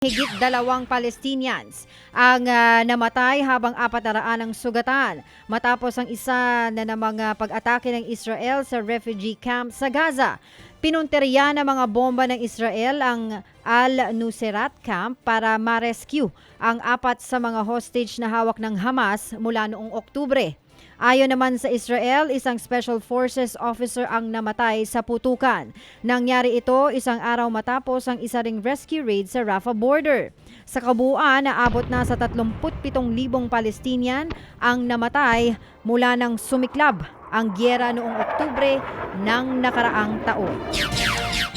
Higit dalawang Palestinians ang ah, namatay habang apat na raan ang sugatan matapos ang isa na namang ah, pag-atake ng Israel sa refugee camp sa Gaza. Pinunteriya ng mga bomba ng Israel ang Al-Nuseirat camp para ma-rescue ang apat sa mga hostage na hawak ng Hamas mula noong Oktubre. Ayon naman sa Israel, isang Special Forces officer ang namatay sa putukan. Nangyari ito isang araw matapos ang isa ring rescue raid sa Rafah border. Sa kabuuan, naabot na sa 37,000 Palestinian ang namatay mula nang sumiklab ang gyera noong Oktubre ng nakaraang taon.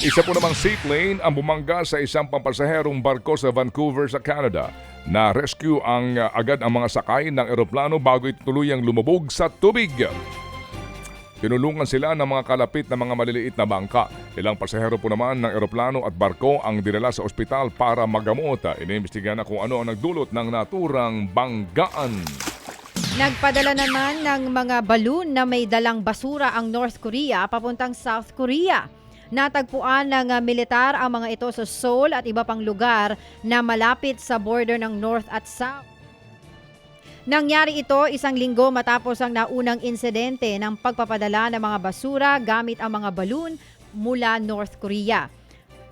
Isa po namang seaplane ang bumangga sa isang pampasaherong barko sa Vancouver sa Canada. Na-rescue ang uh, agad ang mga sakay ng eroplano bago ito tuluyang lumubog sa tubig. Tinulungan sila ng mga kalapit na mga maliliit na bangka. Ilang pasahero po naman ng eroplano at barko ang dinala sa ospital para magamot. Inimbestigahan na kung ano ang nagdulot ng naturang banggaan. Nagpadala naman ng mga balloon na may dalang basura ang North Korea papuntang South Korea. Natagpuan ng uh, militar ang mga ito sa Seoul at iba pang lugar na malapit sa border ng North at South. Nangyari ito isang linggo matapos ang naunang insidente ng pagpapadala ng mga basura gamit ang mga balloon mula North Korea.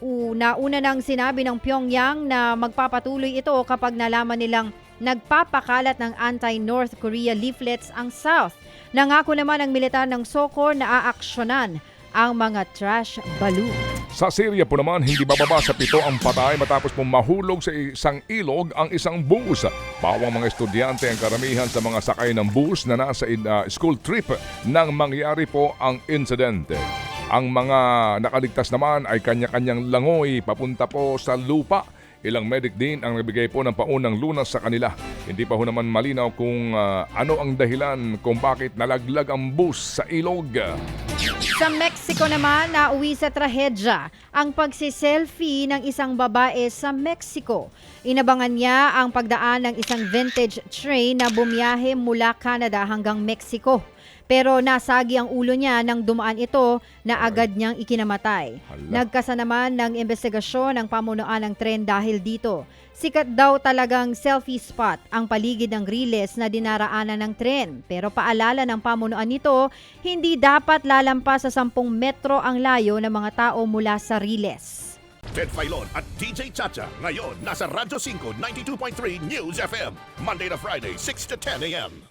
Una, una nang sinabi ng Pyongyang na magpapatuloy ito kapag nalaman nilang nagpapakalat ng anti-North Korea leaflets ang South. Nangako naman ang militar ng Sokor na aaksyonan ang mga trash balloon. Sa Syria po naman, hindi bababa sa pito ang patay matapos pong mahulog sa isang ilog ang isang bus. Pawang mga estudyante ang karamihan sa mga sakay ng bus na nasa uh, school trip nang mangyari po ang insidente. Ang mga nakaligtas naman ay kanya-kanyang langoy papunta po sa lupa. Ilang medic din ang nagbigay po ng paunang lunas sa kanila. Hindi pa ho naman malinaw kung uh, ano ang dahilan kung bakit nalaglag ang bus sa ilog. Sa Mexico naman, nauwi sa trahedya ang pagsiselfie ng isang babae sa Mexico. Inabangan niya ang pagdaan ng isang vintage train na bumiyahe mula Canada hanggang Mexico. Pero nasagi ang ulo niya nang dumaan ito na agad niyang ikinamatay. Hala. Nagkasa naman ng investigasyon ng pamunuan ng tren dahil dito. Sikat daw talagang selfie spot ang paligid ng Riles na dinaraanan ng tren. Pero paalala ng pamunuan nito, hindi dapat lalampas sa 10 metro ang layo ng mga tao mula sa Riles. Ted Filon at DJ Chacha. Ngayon, nasa Radyo 5, 92.3 News FM. Monday to Friday, 6 to 10 a.m.